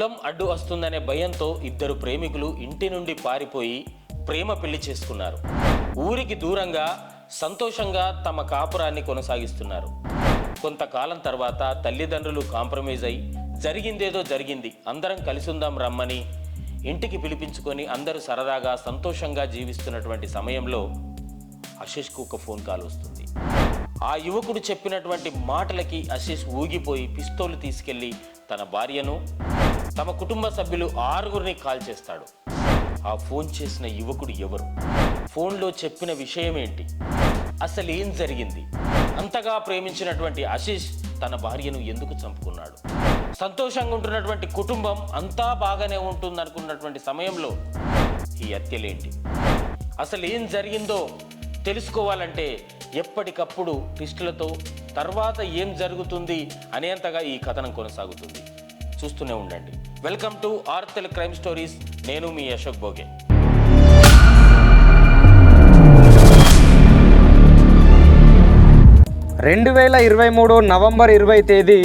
కులం అడ్డు వస్తుందనే భయంతో ఇద్దరు ప్రేమికులు ఇంటి నుండి పారిపోయి ప్రేమ పెళ్ళి చేసుకున్నారు. ఊరికి దూరంగా సంతోషంగా తమ కాపురాన్ని కొనసాగిస్తున్నారు. కొంతకాలం తర్వాత తల్లిదండ్రులు కాంప్రమైజ్ అయి జరిగిందేదో జరిగింది అందరం కలిసిందాం రమ్మని ఇంటికి పిలిపించుకొని అందరూ సరదాగా సంతోషంగా జీవిస్తున్నటువంటి సమయంలో అశీష్కు ఒక ఫోన్ కాల్ వస్తుంది. ఆ యువకుడు చెప్పినటువంటి మాటలకి అశీష్ ఊగిపోయి పిస్తోలు తీసుకెళ్ళి తన భార్యను తమ కుటుంబ సభ్యులు ఆరుగురిని కాల్ చేస్తాడు. ఆ ఫోన్ చేసిన యువకుడు ఎవరు? ఫోన్లో చెప్పిన విషయం ఏంటి? అసలు ఏం జరిగింది? అంతగా ప్రేమించినటువంటి ఆశీష్ తన భార్యను ఎందుకు చంపుకున్నాడు? సంతోషంగా ఉంటున్నటువంటి కుటుంబం అంతా బాగానే ఉంటుంది అనుకున్నటువంటి సమయంలో ఈ హత్యలేంటి? అసలు ఏం జరిగిందో తెలుసుకోవాలంటే ఎప్పటికప్పుడు ట్విస్టులతో తర్వాత ఏం జరుగుతుంది అనేంతగా ఈ కథనం కొనసాగుతుంది. చూస్తూనే ఉండండి. వెల్కమ్ టు ఆర్తెల్ క్రైమ్ స్టోరీస్. నేను మీ అశోక్ భోగే. రెండు వేల ఇరవై మూడు నవంబర్ ఇరవై తేదీ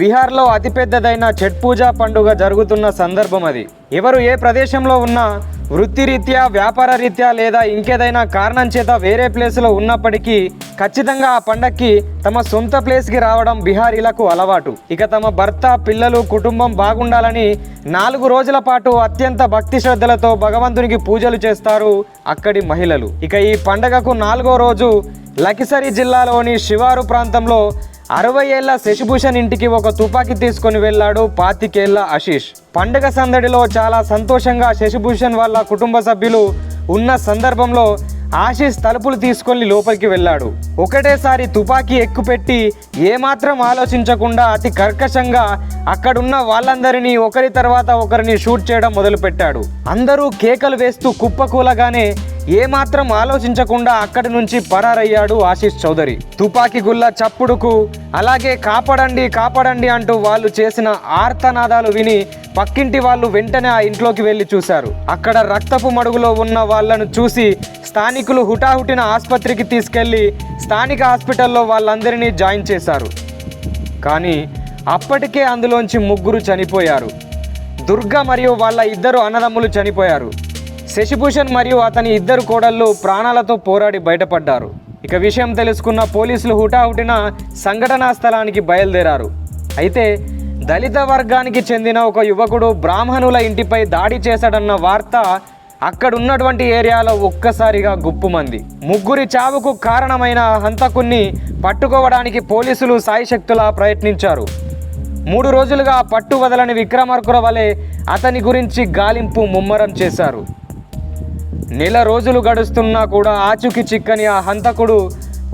బీహార్లో అతిపెద్దదైన ఛట్ పూజా పండుగ జరుగుతున్న సందర్భం అది. ఎవరు ఏ ప్రదేశంలో ఉన్నా వృత్తిరీత్యా వ్యాపార రీత్యా లేదా ఇంకేదైనా కారణం చేత వేరే ప్లేస్లో ఉన్నప్పటికీ ఖచ్చితంగా ఆ పండక్కి తమ సొంత ప్లేస్కి రావడం బిహారీలకు అలవాటు. ఇక తమ భర్త పిల్లలు కుటుంబం బాగుండాలని నాలుగు రోజుల పాటు అత్యంత భక్తి శ్రద్ధలతో భగవంతునికి పూజలు చేస్తారు అక్కడి మహిళలు. ఇక ఈ పండగకు నాలుగో రోజు లకిసరి జిల్లాలోని శివారు ప్రాంతంలో అరవై ఏళ్ళ శశిభూషణ్ ఇంటికి ఒక తుపాకీ తీసుకొని వెళ్ళాడు పాతికేళ్ళ ఆశీష్. పండగ సందడిలో చాలా సంతోషంగా శశిభూషణ్ వాళ్ళ కుటుంబ సభ్యులు ఉన్న సందర్భంలో ఆశీష్ తలుపులు తీసుకొని లోపలికి వెళ్ళాడు. ఒకటేసారి తుపాకీ ఎక్కుపెట్టి ఏమాత్రం ఆలోచించకుండా అతి కర్కశంగా అక్కడున్న వాళ్ళందరినీ ఒకరి తర్వాత ఒకరిని షూట్ చేయడం మొదలుపెట్టాడు. అందరూ కేకలు వేస్తూ కుప్పకూలగానే ఏమాత్రం ఆలోచించకుండా అక్కడి నుంచి పరారయ్యాడు ఆశీష్ చౌదరి. తుపాకీ గుల్ల చప్పుడుకు అలాగే కాపాడండి కాపాడండి అంటూ వాళ్ళు చేసిన ఆర్తనాదాలు విని పక్కింటి వాళ్ళు వెంటనే ఆ ఇంట్లోకి వెళ్ళి చూశారు. అక్కడ రక్తపు మడుగులో ఉన్న వాళ్ళను చూసి స్థానికులు హుటాహుటిన ఆసుపత్రికి తీసుకెళ్ళి స్థానిక హాస్పిటల్లో వాళ్ళందరినీ జాయిన్ చేశారు. కానీ అప్పటికే అందులోంచి ముగ్గురు చనిపోయారు. దుర్గా మరియు వాళ్ళ ఇద్దరు అన్నదమ్ములు చనిపోయారు. శశిభూషణ్ మరియు అతని ఇద్దరు కోడళ్ళు ప్రాణాలతో పోరాడి బయటపడ్డారు. ఇక విషయం తెలుసుకున్న పోలీసులు హుటాహుటిన సంఘటనా స్థలానికి బయలుదేరారు. అయితే దళిత వర్గానికి చెందిన ఒక యువకుడు బ్రాహ్మణుల ఇంటిపై దాడి చేశాడన్న వార్త అక్కడున్నటువంటి ఏరియాలో ఒక్కసారిగా గుప్పుమంది. ముగ్గురి చావుకు కారణమైన హంతకుణ్ణి పట్టుకోవడానికి పోలీసులు సాయశక్తులా ప్రయత్నించారు. మూడు రోజులుగా పట్టు వదలని విక్రమార్కుల వలె అతని గురించి గాలింపు ముమ్మరం చేశారు. నెల రోజులు గడుస్తున్నా కూడా ఆచూకి చిక్కని ఆ హంతకుడు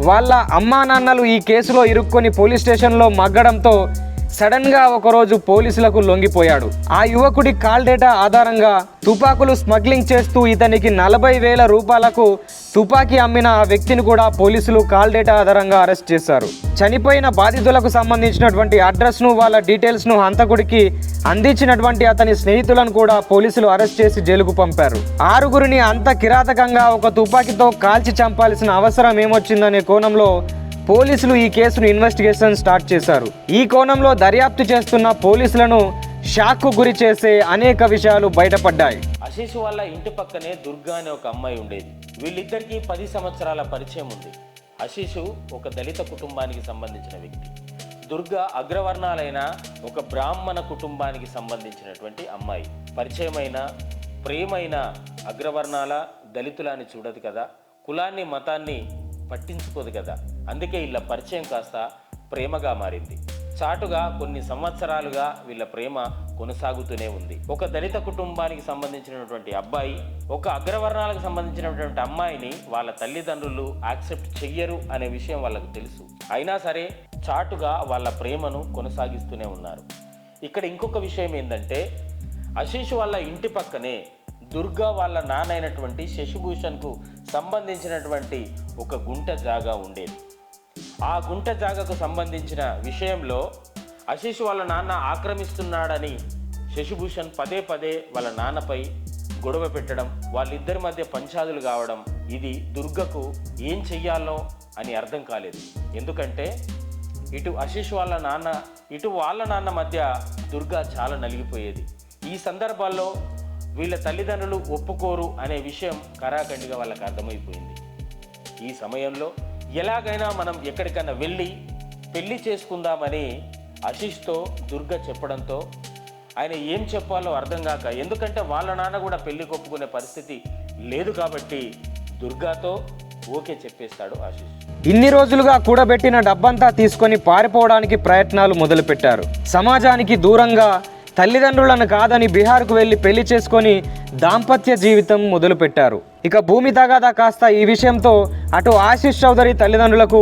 వాళ్ళ అమ్మా నాన్నలు ఈ కేసులో ఇరుక్కొని పోలీస్ స్టేషన్లో మగ్గడంతో సడన్గా ఒకరోజు పోలీసులకు లొంగిపోయాడు. ఆ యువకుడి కాల్ డేటా ఆధారంగా తుపాకులు స్మగ్లింగ్ చేస్తూ ఇతనికి నలభై వేల రూపాయలకు తుపాకీ అమ్మిన ఆ వ్యక్తిని కూడా పోలీసులు కాల్ డేటా ఆధారంగా అరెస్ట్ చేశారు. చనిపోయిన బాధితులకు సంబంధించినటువంటి అడ్రస్ను వాళ్ళ డీటెయిల్స్ను హంతకుడికి అందించినటువంటి అతని స్నేహితులను కూడా పోలీసులు అరెస్ట్ చేసి జైలుకు పంపారు. ఆరుగురిని అంత కిరాతకంగా ఒక తుపాకీతో కాల్చి చంపాల్సిన అవసరం ఏమొచ్చిందనే కోణంలో పోలీసులు ఈ కేసును ఇన్వెస్టిగేషన్ స్టార్ట్ చేశారు. ఈ కోణంలో దర్యాప్తు చేస్తున్న పోలీసులను షాక్కు గురి చేసే అనేక విషయాలు బయటపడ్డాయి. అశీష్ వాళ్ళ ఇంటి పక్కనే దుర్గా అనే ఒక అమ్మాయి ఉండేది. వీళ్ళిద్దరికీ పది సంవత్సరాల పరిచయం ఉంది. అశీషు ఒక దళిత కుటుంబానికి సంబంధించిన వ్యక్తి. దుర్గా అగ్రవర్ణాలైన ఒక బ్రాహ్మణ కుటుంబానికి సంబంధించినటువంటి అమ్మాయి. పరిచయమైన ప్రేమైన అగ్రవర్ణాల దళితుల అని చూడదు కదా. కులాన్ని మతాన్ని పట్టించుకోదు కదా. అందుకే వీళ్ళ పరిచయం కాస్త ప్రేమగా మారింది. చాటుగా కొన్ని సంవత్సరాలుగా వీళ్ళ ప్రేమ కొనసాగుతూనే ఉంది. ఒక దళిత కుటుంబానికి సంబంధించినటువంటి అబ్బాయి ఒక అగ్రవర్ణాలకు సంబంధించినటువంటి అమ్మాయిని వాళ్ళ తల్లిదండ్రులు యాక్సెప్ట్ చెయ్యరు అనే విషయం వాళ్ళకు తెలుసు. అయినా సరే చాటుగా వాళ్ళ ప్రేమను కొనసాగిస్తూనే ఉన్నారు. ఇక్కడ ఇంకొక విషయం ఏంటంటే అశీష్ వాళ్ళ ఇంటి పక్కనే దుర్గా వాళ్ళ నాన్నైనటువంటి శశిభూషణ్కు సంబంధించినటువంటి ఒక గుంట జాగా ఉండేది. ఆ గుంట జాగాకు సంబంధించిన విషయంలో ఆశీష్ వాళ్ళ నాన్న ఆక్రమిస్తున్నాడని శశిభూషణ్ పదే పదే వాళ్ళ నాన్నపై గొడవ పెట్టడం వాళ్ళిద్దరి మధ్య పంచాదులు కావడం ఇది దుర్గకు ఏం చెయ్యాలో అని అర్థం కాలేదు. ఎందుకంటే ఇటు ఆశీష్ వాళ్ళ నాన్న ఇటు వాళ్ళ నాన్న మధ్య దుర్గ చాలా నలిగిపోయేది. ఈ సందర్భాల్లో వీళ్ళ తల్లిదండ్రులు ఒప్పుకోరు అనే విషయం కరాఖండిగా వాళ్ళకి అర్థమైపోయింది. ఈ సమయంలో ఎలాగైనా మనం ఎక్కడికైనా వెళ్ళి పెళ్ళి చేసుకుందామని ఆశీష్తో దుర్గ చెప్పడంతో ఆయన ఏం చెప్పాలో అర్థం కాక ఎందుకంటే వాళ్ళ నాన్న కూడా పెళ్ళి కొప్పుకునే పరిస్థితి లేదు కాబట్టి దుర్గాతో ఓకే చెప్పేస్తాడు ఆశీష్. ఇన్ని రోజులుగా కూడబెట్టిన డబ్బంతా తీసుకొని పారిపోవడానికి ప్రయత్నాలు మొదలుపెట్టారు. సమాజానికి దూరంగా తల్లిదండ్రులను కాదని బీహార్కు వెళ్ళి పెళ్ళి చేసుకొని దాంపత్య జీవితం మొదలుపెట్టారు. ఇక భూమి తగాదా కాస్త ఈ విషయంతో అటు ఆశీష్ చౌదరి తల్లిదండ్రులకు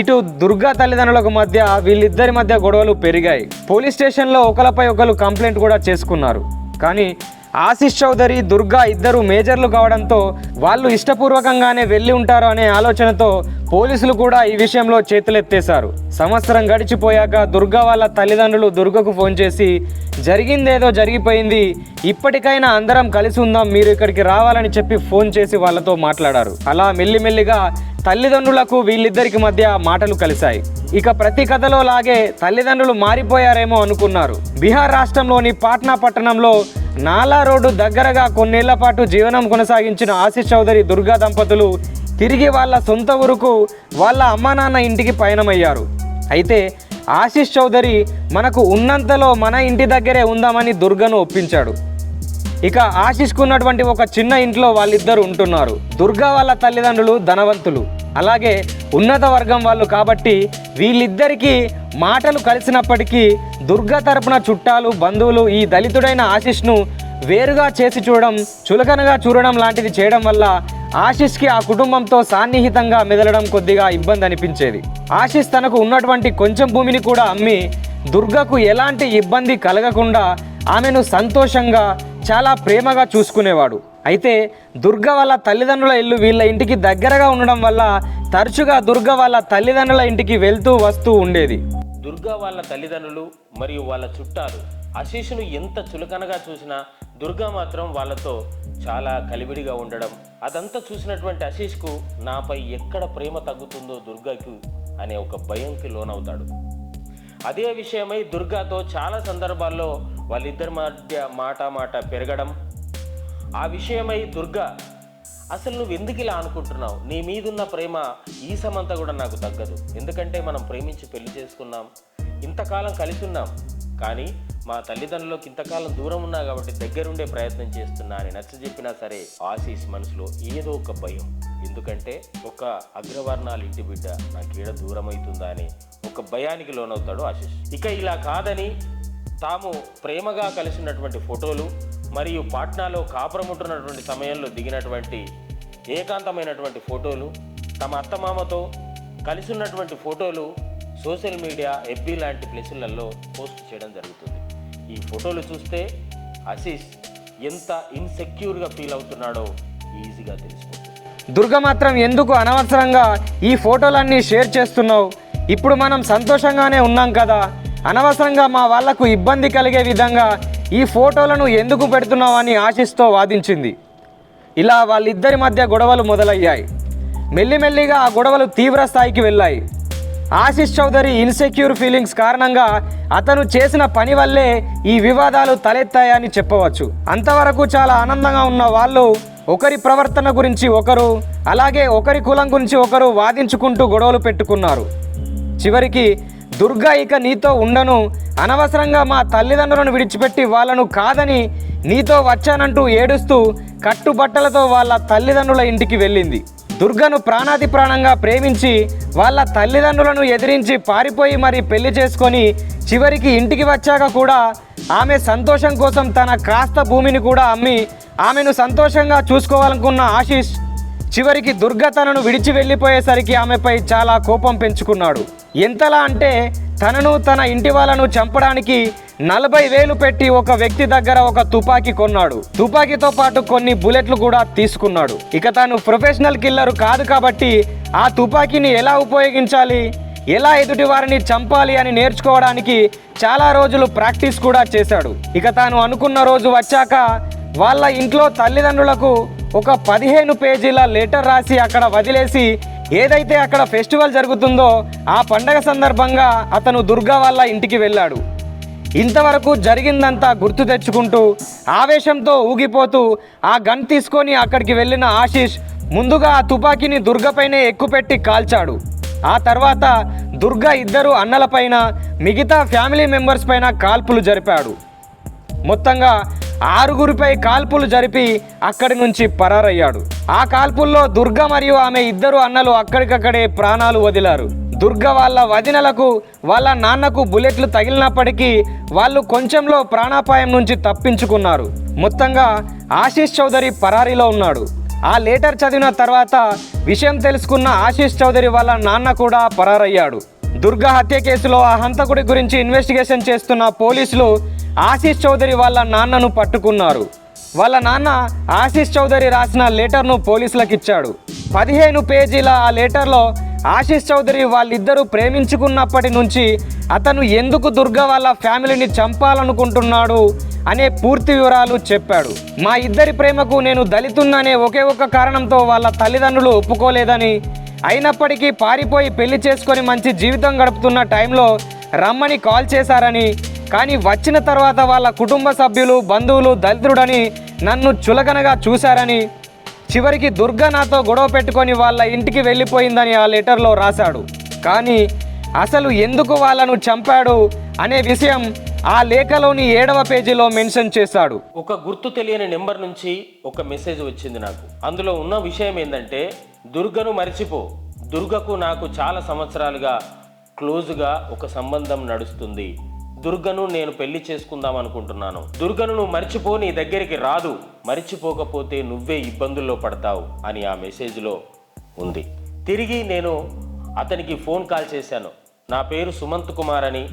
ఇటు దుర్గా తల్లిదండ్రులకు మధ్య వీళ్ళిద్దరి మధ్య గొడవలు పెరిగాయి. పోలీస్ స్టేషన్లో ఒకరిపై ఒకరు కంప్లైంట్ కూడా చేసుకున్నారు. కానీ ఆశీష్ చౌదరి దుర్గా ఇద్దరు మేజర్లు కావడంతో వాళ్ళు ఇష్టపూర్వకంగానే వెళ్ళి ఉంటారు అనే ఆలోచనతో పోలీసులు కూడా ఈ విషయంలో చేతులెత్తేశారు. సంవత్సరం గడిచిపోయాక దుర్గా వాళ్ళ తల్లిదండ్రులు దుర్గకు ఫోన్ చేసి జరిగిందేదో జరిగిపోయింది. ఇప్పటికైనా అందరం కలిసి ఉందాం మీరు ఇక్కడికి రావాలని చెప్పి ఫోన్ చేసి వాళ్ళతో మాట్లాడారు. అలా మెల్లిమెల్లిగా తల్లిదండ్రులకు వీళ్ళిద్దరికి మధ్య మాటలు కలిశాయి. ఇక ప్రతి కథలో లాగే తల్లిదండ్రులు మారిపోయారేమో అనుకున్నారు. బీహార్ రాష్ట్రంలోని పాట్నా పట్టణంలో నాలా రోడ్డు దగ్గరగా కొన్నేళ్ళ పాటు జీవనం కొనసాగించిన ఆశీష్ చౌదరి దుర్గా దంపతులు తిరిగి వాళ్ళ సొంత ఊరుకు వాళ్ళ అమ్మా నాన్న ఇంటికి పయనమయ్యారు. అయితే ఆశీష్ చౌదరి మనకు ఉన్నంతలో మన ఇంటి దగ్గరే ఉందామని దుర్గను ఒప్పించాడు. ఇక ఆశిష్కున్నటువంటి ఒక చిన్న ఇంట్లో వాళ్ళిద్దరు ఉంటున్నారు. దుర్గా వాళ్ళ తల్లిదండ్రులు ధనవంతులు. అలాగే ఉన్నత వర్గం వాళ్ళు కాబట్టి వీళ్ళిద్దరికీ మాటలు కలిసినప్పటికీ దుర్గా తరపున చుట్టాలు బంధువులు ఈ దళితుడైన ఆశిష్ను వేరుగా చేసి చూడడం చులకనగా చూడడం లాంటిది చేయడం వల్ల ఆశిష్కి ఆ కుటుంబంతో సాన్నిహితంగా మెదలడం కొద్దిగా ఇబ్బంది అనిపించేది. ఆశిష్ తనకు ఉన్నటువంటి కొంచెం భూమిని కూడా అమ్మి దుర్గకు ఎలాంటి ఇబ్బంది కలగకుండా ఆమెను సంతోషంగా చాలా ప్రేమగా చూసుకునేవాడు. అయితే దుర్గ వాళ్ళ తల్లిదండ్రుల ఇల్లు వీళ్ళ ఇంటికి దగ్గరగా ఉండడం వల్ల తరచుగా దుర్గ వాళ్ళ తల్లిదండ్రుల ఇంటికి వెళ్తూ వస్తూ ఉండేది. దుర్గా వాళ్ళ తల్లిదండ్రులు మరియు వాళ్ళ చుట్టాలు ఆశీష్ను ఎంత చులకనగా చూసినా దుర్గా మాత్రం వాళ్ళతో చాలా కలివిడిగా ఉండడం. అదంతా చూసినటువంటి ఆశీష్కు నాపై ఎక్కడ ప్రేమ తగ్గుతుందో దుర్గకు అనే ఒక భయంకి లోనవుతాడు. అదే విషయమై దుర్గాతో చాలా సందర్భాల్లో వాళ్ళిద్దరి మధ్య మాట మాట పెరగడం. ఆ విషయమై దుర్గా అసలు నువ్వు ఎందుకు ఇలా అనుకుంటున్నావు? నీ మీదున్న ప్రేమ ఈ సమంతా కూడా నాకు తగ్గదు. ఎందుకంటే మనం ప్రేమించి పెళ్ళి చేసుకున్నాం. ఇంతకాలం కలిసి ఉన్నాం. కానీ మా తల్లిదండ్రులకు ఇంతకాలం దూరం ఉన్నా కాబట్టి దగ్గరుండే ప్రయత్నం చేస్తున్నా అని నచ్చజెప్పినా సరే ఆశీస్ మనసులో ఏదో ఒక భయం. ఎందుకంటే ఒక అగ్రవర్ణాల ఇంటి బిడ్డ నాకు ఈడ దూరం అవుతుందా అని ఒక భయానికి లోనవుతాడు ఆశీష్. ఇక ఇలా కాదని తాము ప్రేమగా కలిసి ఉన్నటువంటి ఫోటోలు మరియు పాట్నాలో కాపురముంటున్నటువంటి సమయంలో దిగినటువంటి ఏకాంతమైనటువంటి ఫోటోలు తమ అత్తమామతో కలిసి ఉన్నటువంటి ఫోటోలు సోషల్ మీడియా ఎఫ్బీ లాంటి ప్లేసులలో పోస్ట్ చేయడం జరుగుతుంది. ఈ ఫోటోలు చూస్తే ఆశీష్ ఎంత ఇన్సెక్యూర్గా ఫీల్ అవుతున్నాడో ఈజీగా తెలిసిపోతుంది. దుర్గ మాత్రం ఎందుకు అనవసరంగా ఈ ఫోటోలన్నీ షేర్ చేస్తున్నావు? ఇప్పుడు మనం సంతోషంగానే ఉన్నాం కదా. అనవసరంగా మా వాళ్ళకు ఇబ్బంది కలిగే విధంగా ఈ ఫోటోలను ఎందుకు పెడుతున్నావు అని ఆశిస్తో వాదించింది. ఇలా వాళ్ళిద్దరి మధ్య గొడవలు మొదలయ్యాయి. మెల్లిమెల్లిగా ఆ గొడవలు తీవ్ర స్థాయికి వెళ్ళాయి. ఆశిష్ చౌదరి ఇన్సెక్యూర్ ఫీలింగ్స్ కారణంగా అతను చేసిన పని వల్లే ఈ వివాదాలు తలెత్తాయని చెప్పవచ్చు. అంతవరకు చాలా ఆనందంగా ఉన్న వాళ్ళు ఒకరి ప్రవర్తన గురించి ఒకరు అలాగే ఒకరి కులం గురించి ఒకరు వాదించుకుంటూ గొడవలు పెట్టుకున్నారు. చివరికి దుర్గా ఇక నీతో ఉండను అనవసరంగా మా తల్లిదండ్రులను విడిచిపెట్టి వాళ్ళను కాదని నీతో వచ్చానంటూ ఏడుస్తూ కట్టుబట్టలతో వాళ్ళ తల్లిదండ్రుల ఇంటికి వెళ్ళింది. దుర్గను ప్రాణాది ప్రాణంగా ప్రేమించి వాళ్ళ తల్లిదండ్రులను ఎదిరించి పారిపోయి మరి పెళ్ళి చేసుకొని చివరికి ఇంటికి వచ్చాక కూడా ఆమె సంతోషం కోసం తన కాస్త భూమిని కూడా అమ్మి ఆమెను సంతోషంగా చూసుకోవాలనుకున్న ఆశీష్ చివరికి దుర్గ తనను విడిచి వెళ్ళిపోయేసరికి ఆమెపై చాలా కోపం పెంచుకున్నాడు. ఎంతలా అంటే తనను తన ఇంటి వాళ్ళను చంపడానికి నలభై వేలు పెట్టి ఒక వ్యక్తి దగ్గర ఒక తుపాకీ కొన్నాడు. తుపాకీతో పాటు కొన్ని బుల్లెట్లు కూడా తీసుకున్నాడు. ఇక తాను ప్రొఫెషనల్ కిల్లర్ కాదు కాబట్టి ఆ తుపాకీని ఎలా ఉపయోగించాలి? ఎలా ఎదుటి వారిని చంపాలి అని నేర్చుకోవడానికి చాలా రోజులు ప్రాక్టీస్ కూడా చేశాడు. ఇక తాను అనుకున్న రోజు వచ్చాక వాళ్ళ ఇంట్లో తల్లిదండ్రులకు ఒక పదిహేను పేజీల లెటర్ రాసి అక్కడ వదిలేసి ఏదైతే అక్కడ ఫెస్టివల్ జరుగుతుందో ఆ పండగ సందర్భంగా అతను దుర్గా వాళ్ళ ఇంటికి వెళ్ళాడు. ఇంతవరకు జరిగిందంతా గుర్తు తెచ్చుకుంటూ ఆవేశంతో ఊగిపోతూ ఆ గన్ తీసుకొని అక్కడికి వెళ్ళిన ఆశీష్ ముందుగా ఆ తుపాకీని దుర్గపైనే ఎక్కుపెట్టి కాల్చాడు. ఆ తర్వాత దుర్గ ఇద్దరు అన్నలపైన మిగతా ఫ్యామిలీ మెంబర్స్ పైన కాల్పులు జరిపాడు. మొత్తంగా ఆరుగురిపై కాల్పులు జరిపి అక్కడి నుంచి పరారయ్యాడు. ఆ కాల్పుల్లో దుర్గ మరియు ఆమె ఇద్దరు అన్నలు అక్కడికక్కడే ప్రాణాలు వదిలారు. దుర్గ వాళ్ళ వదినలకు వాళ్ళ నాన్నకు బుల్లెట్లు తగిలినప్పటికీ వాళ్ళు కొంచెంలో ప్రాణాపాయం నుంచి తప్పించుకున్నారు. మొత్తంగా ఆశీష్ చౌదరి పరారీలో ఉన్నాడు. ఆ లేటర్ చదివిన తర్వాత విషయం తెలుసుకున్న ఆశీష్ చౌదరి వాళ్ళ నాన్న కూడా పరారయ్యాడు. దుర్గా హత్య కేసులో ఆ హంతకుడి గురించి ఇన్వెస్టిగేషన్ చేస్తున్న పోలీసులు ఆశీష్ చౌదరి వాళ్ళ నాన్నను పట్టుకున్నారు. వాళ్ళ నాన్న ఆశీష్ చౌదరి రాసిన లెటర్ను పోలీసులకు ఇచ్చాడు. పదిహేను పేజీల ఆ లెటర్లో ఆశీష్ చౌదరి వాళ్ళిద్దరూ ప్రేమించుకున్నప్పటి నుంచి అతను ఎందుకు దుర్గా వాళ్ళ ఫ్యామిలీని చంపాలనుకుంటున్నాడు అనే పూర్తి వివరాలు చెప్పాడు. మా ఇద్దరి ప్రేమకు నేను దళితున్ననే ఒకే ఒక్క కారణంతో వాళ్ళ తల్లిదండ్రులు ఒప్పుకోలేదని అయినప్పటికీ పారిపోయి పెళ్ళి చేసుకొని మంచి జీవితం గడుపుతున్న టైంలో రమ్మని కాల్ చేశారని కానీ వచ్చిన తర్వాత వాళ్ళ కుటుంబ సభ్యులు బంధువులు దళితుడని నన్ను చులకనగా చూశారని చివరికి దుర్గా నాతో గొడవ పెట్టుకొని వాళ్ళ ఇంటికి వెళ్ళిపోయిందని ఆ లెటర్లో రాశాడు. కానీ అసలు ఎందుకు వాళ్ళను చంపాడు అనే విషయం ఆ లేఖలోని ఏడవ పేజీలో మెన్షన్ చేశాడు. ఒక గుర్తు తెలియని నెంబర్ నుంచి ఒక మెసేజ్ వచ్చింది నాకు. అందులో ఉన్న విషయం ఏంటంటే దుర్గను మర్చిపో. దుర్గకు నాకు చాలా సంవత్సరాలుగా క్లోజ్గా ఒక సంబంధం నడుస్తుంది. దుర్గను నేను పెళ్ళి చేసుకుందాం అనుకుంటున్నాను. దుర్గను నువ్వు మర్చిపో నీ దగ్గరికి రాదు. మర్చిపోకపోతే నువ్వే ఇబ్బందుల్లో పడతావు అని ఆ మెసేజ్లో ఉంది. తిరిగి నేను అతనికి ఫోన్ కాల్ చేశాను. నా పేరు సుమంత్ కుమార్ అని.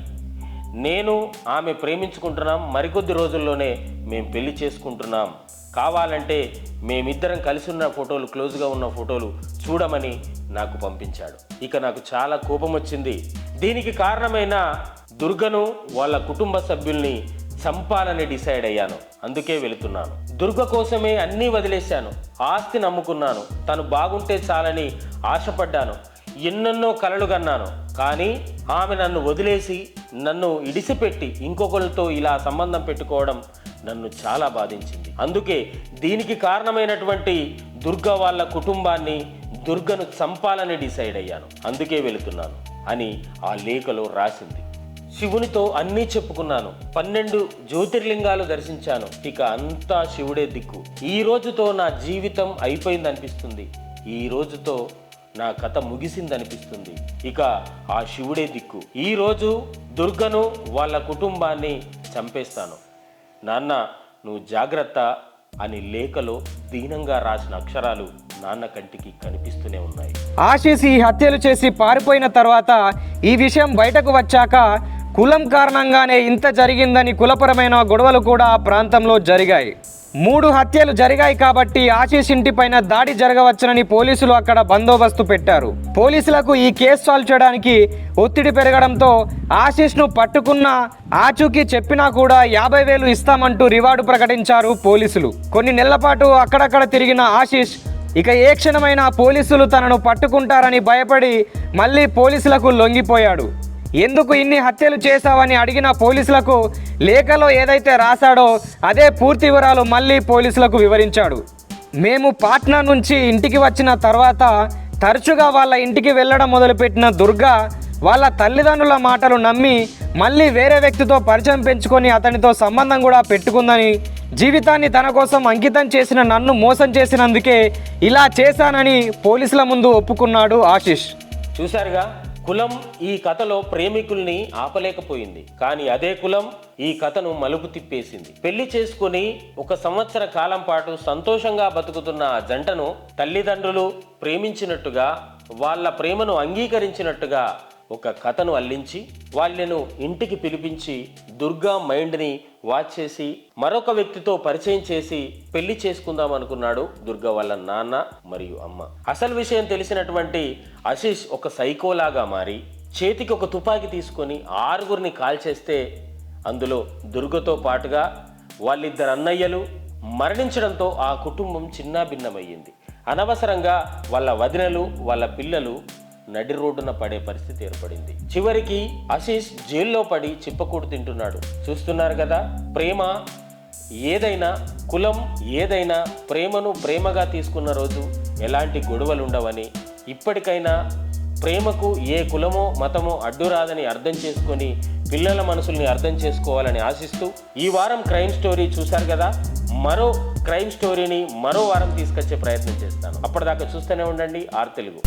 నేను ఆమె ప్రేమించుకుంటున్నాం. మరికొద్ది రోజుల్లోనే మేము పెళ్ళి చేసుకుంటున్నాం. కావాలంటే మేమిద్దరం కలిసి ఉన్న ఫోటోలు క్లోజ్గా ఉన్న ఫోటోలు చూడమని నాకు పంపించాడు. ఇక నాకు చాలా కోపం వచ్చింది దీనికి కారణమైన దుర్గను వాళ్ళ కుటుంబ సభ్యుల్ని చంపాలని డిసైడ్ అయ్యాను. అందుకే వెళుతున్నాను. దుర్గ కోసమే అన్నీ వదిలేశాను. ఆస్తి నమ్ముకున్నాను. తను బాగుంటే చాలని ఆశపడ్డాను. ఎన్నెన్నో కలలు కన్నాను. కానీ ఆమె నన్ను వదిలేసి నన్ను ఇడిసిపెట్టి ఇంకొకరితో ఇలా సంబంధం పెట్టుకోవడం నన్ను చాలా బాధించింది. అందుకే దీనికి కారణమైనటువంటి దుర్గ వాళ్ళ కుటుంబాన్ని దుర్గను చంపాలని డిసైడ్ అయ్యాను. అందుకే వెళుతున్నాను అని ఆ లేఖలో రాసింది. శివునితో అన్నీ చెప్పుకున్నాను. పన్నెండు జ్యోతిర్లింగాలు దర్శించాను. ఇక అంతా శివుడే దిక్కు. ఈ రోజుతో నా జీవితం అయిపోయిందనిపిస్తుంది. ఈ రోజుతో నా కథ ముగిసిందనిపిస్తుంది. ఇక ఆ శివుడే దిక్కు. ఈ రోజు దుర్గను వాళ్ళ కుటుంబాన్ని చంపేస్తాను. నాన్న నువ్వు జాగ్రత్త అని లేఖలో దీనంగా రాసిన అక్షరాలు నాన్న కంటికి కనిపిస్తూనే ఉన్నాయి. ఆశీస్ ఈ హత్యలు చేసి పారిపోయిన తర్వాత ఈ విషయం బయటకు వచ్చాక కులం కారణంగానే ఇంత జరిగిందని కులపరమైన గొడవలు కూడా ఆ ప్రాంతంలో జరిగాయి. మూడు హత్యలు జరిగాయి కాబట్టి ఆశీష్ ఇంటిపైన దాడి జరగవచ్చునని పోలీసులు అక్కడ బందోబస్తు పెట్టారు. పోలీసులకు ఈ కేసు సాల్వ్ చేయడానికి ఒత్తిడి పెరగడంతో ఆశీష్ను పట్టుకున్న ఆచూకీ చెప్పినా కూడా యాభై వేలు ఇస్తామంటూ రివార్డు ప్రకటించారు పోలీసులు. కొన్ని నెలల పాటు అక్కడక్కడ తిరిగిన ఆశీష్ ఇక ఏ క్షణమైనా పోలీసులు తనను పట్టుకుంటారని భయపడి మళ్ళీ పోలీసులకు లొంగిపోయాడు. ఎందుకు ఇన్ని హత్యలు చేశావని అడిగిన పోలీసులకు లేఖలో ఏదైతే రాశాడో అదే పూర్తి వివరాలు మళ్ళీ పోలీసులకు వివరించాడు. మేము పాట్నా నుంచి ఇంటికి వచ్చిన తర్వాత తరచుగా వాళ్ళ ఇంటికి వెళ్ళడం మొదలుపెట్టిన దుర్గా వాళ్ళ తల్లిదండ్రుల మాటలు నమ్మి మళ్ళీ వేరే వ్యక్తితో పరిచయం పెంచుకొని అతనితో సంబంధం కూడా పెట్టుకుందని జీవితాన్ని తన కోసం అంకితం చేసిన నన్ను మోసం చేసినందుకే ఇలా చేశానని పోలీసుల ముందు ఒప్పుకున్నాడు ఆశిష్. చూశారుగా? కులం ఈ కథలో ప్రేమికుల్ని ఆపలేకపోయింది. కానీ అదే కులం ఈ కథను మలుపు తిప్పేసింది. పెళ్ళి చేసుకుని ఒక సంవత్సర కాలం పాటు సంతోషంగా బతుకుతున్న ఆ జంటను తల్లిదండ్రులు ప్రేమించినట్టుగా వాళ్ళ ప్రేమను అంగీకరించినట్టుగా ఒక కథను అల్లించి వాళ్ళను ఇంటికి పిలిపించి దుర్గా మైండ్ని వాచ్ చేసి మరొక వ్యక్తితో పరిచయం చేసి పెళ్ళి చేసుకుందాం అనుకున్నాడు దుర్గా వాళ్ళ నాన్న మరియు అమ్మ. అసలు విషయం తెలిసినటువంటి ఆశీష్ ఒక సైకోలాగా మారి చేతికి ఒక తుపాకీ తీసుకొని ఆరుగురిని కాల్చేస్తే అందులో దుర్గతో పాటుగా వాళ్ళిద్దరు అన్నయ్యలు మరణించడంతో ఆ కుటుంబం చిన్నాభిన్నమయ్యింది. అనవసరంగా వాళ్ళ వదినలు వాళ్ళ పిల్లలు నడి రోడ్డున పడే పరిస్థితి ఏర్పడింది. చివరికి ఆశీష్ జైల్లో పడి చిప్పకూడు తింటున్నాడు. చూస్తున్నారు కదా ప్రేమ ఏదైనా కులం ఏదైనా ప్రేమను ప్రేమగా తీసుకున్న రోజు ఎలాంటి గొడవలు ఉండవని ఇప్పటికైనా ప్రేమకు ఏ కులమో మతమో అడ్డురాదని అర్థం చేసుకొని పిల్లల మనసుల్ని అర్థం చేసుకోవాలని ఆశిస్తూ ఈ వారం క్రైమ్ స్టోరీ చూశారు కదా? మరో క్రైమ్ స్టోరీని మరో వారం తీసుకొచ్చే ప్రయత్నం చేస్తాను. అప్పటిదాకా చూస్తూనే ఉండండి ఆర్ తెలుగు.